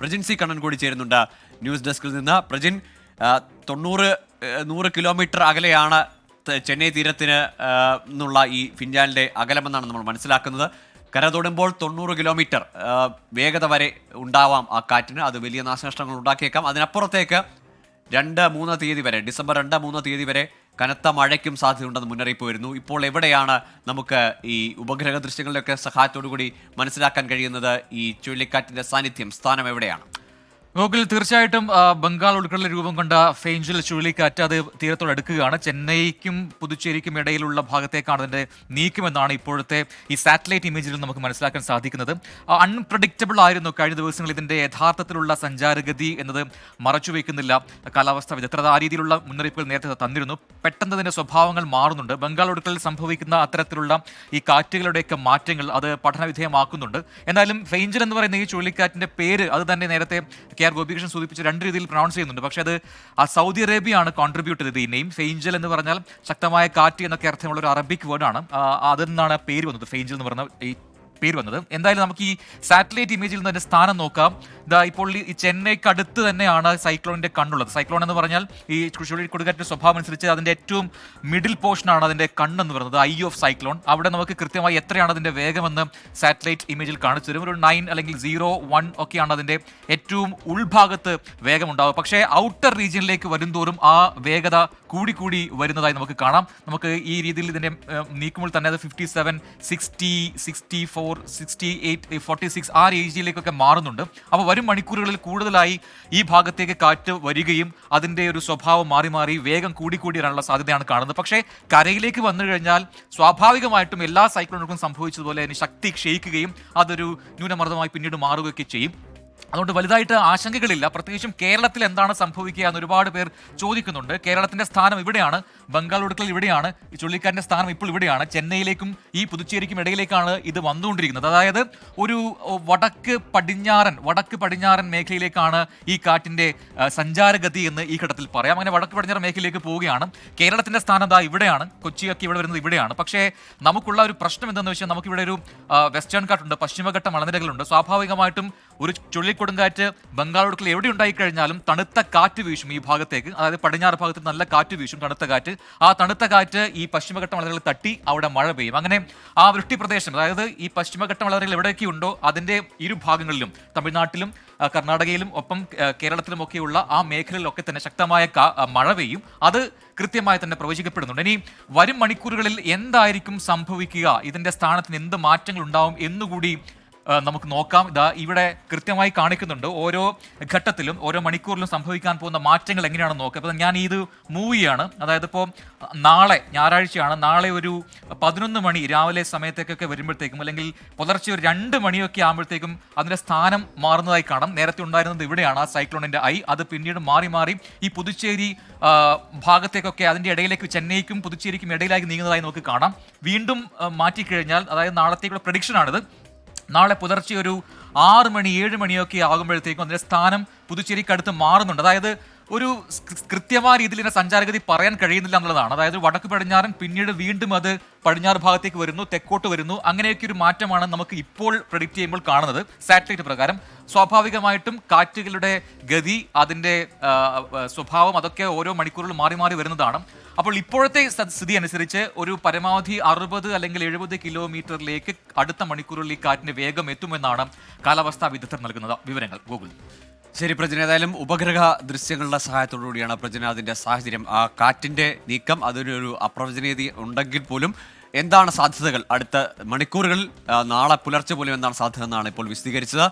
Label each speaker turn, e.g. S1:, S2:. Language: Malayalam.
S1: പ്രജിൻ സി കണ്ണൻ കൂടി ചേരുന്നുണ്ട്. ന്യൂസ് ഡെസ്കിൽ നിന്ന്. പ്രജിൻ തൊണ്ണൂറ് നൂറ് കിലോമീറ്റർ അകലെയാണ് ചെന്നൈ തീരത്തിന് നിന്നുള്ള ഈ ഫിൻജാലിന്റെ അകലമെന്നാണ് നമ്മൾ മനസ്സിലാക്കുന്നത്. കര തൊടുമ്പോൾ തൊണ്ണൂറ് കിലോമീറ്റർ വേഗത വരെ ഉണ്ടാവാം ആ കാറ്റിന്. അത് വലിയ നാശനഷ്ടങ്ങൾ ഉണ്ടാക്കിയേക്കാം. അതിനപ്പുറത്തേക്ക് രണ്ട് മൂന്ന് തീയതി വരെ ഡിസംബർ രണ്ട് മൂന്ന് തീയതി വരെ കനത്ത മഴയ്ക്കും സാധ്യതയുണ്ടെന്ന് മുന്നറിയിപ്പ് വരുന്നു ഇപ്പോൾ എവിടെയാണ് നമുക്ക് ഈ ഉപഗ്രഹ ദൃശ്യങ്ങളിലൊക്കെ സഹായത്തോടു കൂടി മനസ്സിലാക്കാൻ കഴിയുന്നത്? ഈ ചുഴലിക്കാറ്റിന്റെ സാന്നിധ്യം സ്ഥാനം എവിടെയാണ്?
S2: ഗോകുൽ തീർച്ചയായിട്ടും ബംഗാൾ ഉൾക്കടലിൽ രൂപം കൊണ്ട ഫേഞ്ചൽ ചുഴലിക്കാറ്റ് അത് തീരത്തോട് അടുക്കുകയാണ്. ചെന്നൈക്കും പുതുച്ചേരിക്കും ഇടയിലുള്ള ഭാഗത്തേക്കാണ് അതിന്റെ നീക്കുമെന്നാണ് ഇപ്പോഴത്തെ ഈ സാറ്റലൈറ്റ് ഇമേജിൽ നമുക്ക് മനസ്സിലാക്കാൻ സാധിക്കുന്നത്. അൺപ്രഡിക്റ്റബിൾ ആയിരുന്നു. കഴിഞ്ഞ ദിവസങ്ങളിൽ ഇതിന്റെ യഥാർത്ഥത്തിലുള്ള സഞ്ചാരഗതി എന്നത് മറച്ചുവെക്കുന്നില്ല കാലാവസ്ഥ വിദഗ്ധർ ആ രീതിയിലുള്ള മുന്നറിയിപ്പുകൾ നേരത്തെ തന്നിരുന്നു. പെട്ടെന്ന് അതിന്റെ സ്വഭാവങ്ങൾ മാറുന്നുണ്ട്. ബംഗാൾ ഉൾക്കടലിൽ സംഭവിക്കുന്ന അത്തരത്തിലുള്ള ഈ കാറ്റുകളുടെയൊക്കെ മാറ്റങ്ങൾ അത് പഠനവിധേയമാക്കുന്നുണ്ട്. എന്നാലും ഫെയിഞ്ചൽ എന്ന് പറയുന്ന ഈ ചുഴലിക്കാറ്റിന്റെ പേര് അത് തന്നെ നേരത്തെ കെ ആർ ഗോപികൃഷ്ണൻ സൂചിപ്പിച്ച് രണ്ട് രീതിയിൽ പ്രൊണൗൺസ് ചെയ്യുന്നുണ്ട്. പക്ഷേ അത് ആ സൗദി അറേബ്യയാണ് കോൺട്രിബ്യൂട്ട് ചെയ്തത്. ഈ നെയിം ഫെയിഞ്ചൽ എന്ന് പറഞ്ഞാൽ ശക്തമായ കാറ്റ് എന്നൊക്കെ അർത്ഥമുള്ള ഒരു അറബിക് വേർഡാണ് അതിൽ നിന്നാണ് പേര് വന്നത്. ഫെയിഞ്ചൽ എന്ന് പറഞ്ഞ ഈ പേര് വന്നത്. എന്തായാലും നമുക്ക് ഈ സാറ്റലൈറ്റ് ഇമേജിൽ നിന്ന് അതിന്റെ സ്ഥാനം നോക്കാം. ഇതാ ഇപ്പോൾ ഈ ചെന്നൈക്ക് അടുത്ത് തന്നെയാണ് സൈക്ലോണിന്റെ കണ്ണുള്ളത്. സൈക്ലോൺ എന്ന് പറഞ്ഞാൽ ഈ ചുഴലി കൊടുക്കാറ്റിന്റെ സ്വഭാവം അനുസരിച്ച് അതിന്റെ ഏറ്റവും മിഡിൽ പോർഷനാണ് അതിന്റെ കണ്ണെന്ന് പറയുന്നത് ഐ ഓഫ് സൈക്ലോൺ അവിടെ നമുക്ക് കൃത്യമായി എത്രയാണ് അതിന്റെ വേഗമെന്ന് സാറ്റലൈറ്റ് ഇമേജിൽ കാണിച്ചു തരും. ഒരു നയൻ അല്ലെങ്കിൽ സീറോ വൺ ഒക്കെയാണ് അതിന്റെ ഏറ്റവും ഉൾഭാഗത്ത് വേഗമുണ്ടാവുക. പക്ഷേ ഔട്ടർ റീജിയനിലേക്ക് വരുംതോറും ആ വേഗത കൂടി കൂടി വരുന്നതായി നമുക്ക് കാണാം. നമുക്ക് ഈ രീതിയിൽ ഇതിന്റെ നീക്കുമ്പോൾ തന്നെ അത് fifty seven sixty sixty four sixty eight forty six ആ റേഞ്ചിലേക്കൊക്കെ മാറുന്നുണ്ട്. അപ്പോൾ വരും മണിക്കൂറുകളിൽ കൂടുതലായി ഈ ഭാഗത്തേക്ക് കാറ്റ് വരികയും അതിന്റെ ഒരു സ്വഭാവം മാറി മാറി വേഗം കൂടിക്കൂടി കൂടി വരാനുള്ള സാധ്യതയാണ് കാണുന്നത്. പക്ഷേ കരയിലേക്ക് വന്നു കഴിഞ്ഞാൽ സ്വാഭാവികമായിട്ടും എല്ലാ സൈക്ലോണുകൾക്കും സംഭവിച്ചതുപോലെ അതിന് ശക്തി ക്ഷയിക്കുകയും അതൊരു ന്യൂനമർദ്ദമായി പിന്നീട് മാറുകയൊക്കെ ചെയ്യും. അതുകൊണ്ട് വലുതായിട്ട് ആശങ്കകളില്ല. പ്രത്യേകിച്ചും കേരളത്തിൽ എന്താണ് സംഭവിക്കുക എന്ന് ഒരുപാട് പേർ ചോദിക്കുന്നുണ്ട്. കേരളത്തിന്റെ സ്ഥാനം ഇവിടെയാണ്. ബംഗാൾ ഉടുക്കൽ ഇവിടെയാണ്. ഈ ചുഴലിക്കാറ്റിന്റെ സ്ഥാനം ഇപ്പോൾ ഇവിടെയാണ്. ചെന്നൈയിലേക്കും ഈ പുതുച്ചേരിക്കും ഇടയിലേക്കാണ് ഇത് വന്നുകൊണ്ടിരിക്കുന്നത്. അതായത് ഒരു വടക്ക് പടിഞ്ഞാറൻ വടക്ക് പടിഞ്ഞാറൻ മേഖലയിലേക്കാണ് ഈ കാറ്റിന്റെ സഞ്ചാരഗതി എന്ന് ഈ ഘട്ടത്തിൽ പറയാം. അങ്ങനെ വടക്ക് പടിഞ്ഞാറൻ മേഖലയിലേക്ക് പോവുകയാണ്. കേരളത്തിന്റെ സ്ഥാനം ദാ ഇവിടെയാണ്. കൊച്ചിയൊക്കെ ഇവിടെ വരുന്നത് ഇവിടെയാണ്. പക്ഷേ നമുക്കുള്ള ഒരു പ്രശ്നം എന്താണെന്ന് വെച്ചാൽ നമുക്കിവിടെ ഒരു വെസ്റ്റേൺ കാട്ടുണ്ട് പശ്ചിമഘട്ട മലനിരകളുണ്ട്. സ്വാഭാവികമായിട്ടും ഒരു ചുഴലിക്കൊടുങ്കാറ്റ് ബംഗാൾ ഉടുക്കിൽ എവിടെ ഉണ്ടായിക്കഴിഞ്ഞാലും തണുത്ത കാറ്റ് വീശും ഈ ഭാഗത്തേക്ക്. അതായത് പടിഞ്ഞാറ് ഭാഗത്ത് നല്ല കാറ്റ് വീശും തണുത്ത കാറ്റ്. ആ തണുത്ത കാറ്റ് ഈ പശ്ചിമഘട്ട മലനിരകളിൽ തട്ടി അവിടെ മഴ പെയ്യും. അങ്ങനെ ആ വൃഷ്ടി പ്രദേശം അതായത് ഈ പശ്ചിമഘട്ട മലനിരകൾ എവിടെയൊക്കെ ഉണ്ടോ അതിന്റെ ഇരു ഭാഗങ്ങളിലും തമിഴ്നാട്ടിലും കർണാടകയിലും ഒപ്പം കേരളത്തിലുമൊക്കെയുള്ള ആ മേഖലയിലൊക്കെ തന്നെ ശക്തമായ മഴ പെയ്യും. അത് കൃത്യമായി തന്നെ പ്രവചിക്കപ്പെടുന്നുണ്ട്. ഇനി വരും മണിക്കൂറുകളിൽ എന്തായിരിക്കും സംഭവിക്കുക? ഇതിന്റെ സ്ഥാനത്തിന് എന്ത് മാറ്റങ്ങൾ ഉണ്ടാവും എന്നുകൂടി നമുക്ക് നോക്കാം. ഇതാ ഇവിടെ കൃത്യമായി കാണിക്കുന്നുണ്ട് ഓരോ ഘട്ടത്തിലും ഓരോ മണിക്കൂറിലും സംഭവിക്കാൻ പോകുന്ന മാറ്റങ്ങൾ എങ്ങനെയാണെന്ന് നോക്കുക അപ്പോൾ ഞാൻ ഇത് മൂവിയാണ്. അതായത് ഇപ്പോൾ നാളെ ഞായറാഴ്ചയാണ്. നാളെ ഒരു പതിനൊന്ന് മണി രാവിലെ സമയത്തേക്കൊക്കെ വരുമ്പോഴത്തേക്കും അല്ലെങ്കിൽ പുലർച്ചെ ഒരു രണ്ട് മണിയൊക്കെ ആകുമ്പോഴത്തേക്കും അതിന്റെ സ്ഥാനം മാറുന്നതായി കാണാം. നേരത്തെ ഉണ്ടായിരുന്നത് ഇവിടെയാണ് ആ സൈക്ലോണിന്റെ ഐ. അത് പിന്നീട് മാറി മാറി ഈ പുതുച്ചേരി ഭാഗത്തേക്കൊക്കെ അതിന്റെ ഇടയിലേക്ക് ചെന്നൈക്കും പുതുച്ചേരിക്കും ഇടയിലേക്ക് നീങ്ങുന്നതായി നമുക്ക് കാണാം. വീണ്ടും മാറ്റിക്കഴിഞ്ഞാൽ അതായത് നാളത്തേക്കുള്ള പ്രഡിക്ഷൻ ആണിത് നാളെ പുലർച്ചെ ഒരു ആറ് മണി ഏഴ് മണിയൊക്കെ ആകുമ്പോഴത്തേക്കും അതിന്റെ സ്ഥാനം പുതുച്ചേരിക്ക് അടുത്ത് മാറുന്നുണ്ട്. അതായത് ഒരു കൃത്യമായ രീതിയിൽ ഇതിനെ സഞ്ചാരഗതി പറയാൻ കഴിയുന്നില്ല എന്നുള്ളതാണ്. അതായത് വടക്ക് പടിഞ്ഞാറൻ പിന്നീട് വീണ്ടും അത് പടിഞ്ഞാറ് ഭാഗത്തേക്ക് വരുന്നു തെക്കോട്ട് വരുന്നു. അങ്ങനെയൊക്കെ ഒരു മാറ്റമാണ് നമുക്ക് ഇപ്പോൾ പ്രഡിക്റ്റ് ചെയ്യുമ്പോൾ കാണുന്നത്. സാറ്റലൈറ്റ് പ്രകാരം സ്വാഭാവികമായിട്ടും കാറ്റുകളുടെ ഗതി ആ, സ്വഭാവം അതൊക്കെ ഓരോ മണിക്കൂറിൽ മാറി മാറി വരുന്നതാണ്. അപ്പോൾ ഇപ്പോഴത്തെ സ്ഥിതി അനുസരിച്ച് ഒരു പരമാവധി അറുപത് അല്ലെങ്കിൽ എഴുപത് കിലോമീറ്ററിലേക്ക് അടുത്ത മണിക്കൂറിൽ ഈ കാറ്റിന്റെ വേഗം എത്തുമെന്നാണ് കാലാവസ്ഥാ വിദഗ്ധർ നൽകുന്നത്. വിവരങ്ങൾ ഗൂഗിൾ.
S1: ശരി പ്രജന. ഏതായാലും ഉപഗ്രഹ ദൃശ്യങ്ങളുടെ സഹായത്തോടുകൂടിയാണ് പ്രജന അതിന്റെ സാഹചര്യം. ആ കാറ്റിന്റെ നീക്കം അതിനൊരു അപ്രവചനീയത ഉണ്ടെങ്കിൽ പോലും എന്താണ് സാധ്യതകൾ? അടുത്ത മണിക്കൂറുകളിൽ നാളെ പുലർച്ചെ പോലും എന്താണ് സാധ്യത എന്നാണ് ഇപ്പോൾ വിശദീകരിച്ചത്.